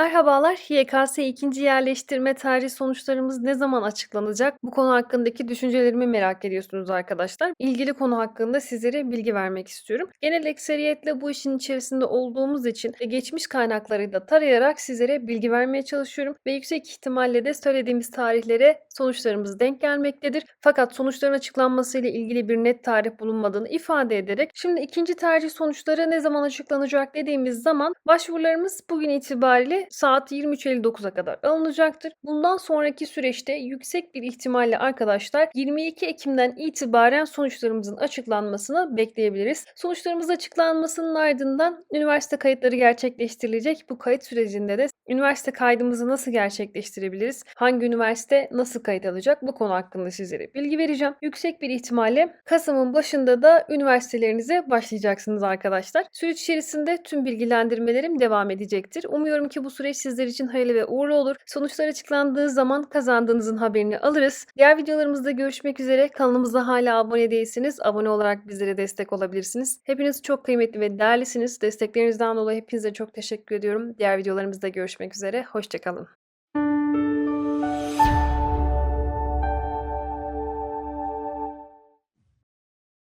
Merhabalar. YKS 2. yerleştirme tercih sonuçlarımız ne zaman açıklanacak? Bu konu hakkındaki düşüncelerimi merak ediyorsunuz arkadaşlar. İlgili konu hakkında sizlere bilgi vermek istiyorum. Genel ekseriyetle bu işin içerisinde olduğumuz için geçmiş kaynakları da tarayarak sizlere bilgi vermeye çalışıyorum ve yüksek ihtimalle de söylediğimiz tarihlere sonuçlarımız denk gelmektedir. Fakat sonuçların açıklanmasıyla ilgili bir net tarih bulunmadığını ifade ederek şimdi ikinci tercih sonuçları ne zaman açıklanacak dediğimiz zaman başvurularımız bugün itibariyle saat 23.59'a kadar alınacaktır. Bundan sonraki süreçte yüksek bir ihtimalle arkadaşlar 22 Ekim'den itibaren sonuçlarımızın açıklanmasını bekleyebiliriz. Sonuçlarımız açıklanmasının ardından üniversite kayıtları gerçekleştirilecek. Bu kayıt sürecinde de üniversite kaydımızı nasıl gerçekleştirebiliriz? Hangi üniversite nasıl kayıt alacak? Bu konu hakkında sizlere bilgi vereceğim. Yüksek bir ihtimalle Kasım'ın başında da üniversitelerinize başlayacaksınız arkadaşlar. Süreç içerisinde tüm bilgilendirmelerim devam edecektir. Umuyorum ki bu süreç sizler için hayırlı ve uğurlu olur. Sonuçlar açıklandığı zaman kazandığınızın haberini alırız. Diğer videolarımızda görüşmek üzere. Kanalımıza hala abone değilseniz abone olarak bizlere destek olabilirsiniz. Hepiniz çok kıymetli ve değerlisiniz. Desteklerinizden dolayı hepinize çok teşekkür ediyorum. Diğer videolarımızda görüşmek üzere. Hoşçakalın.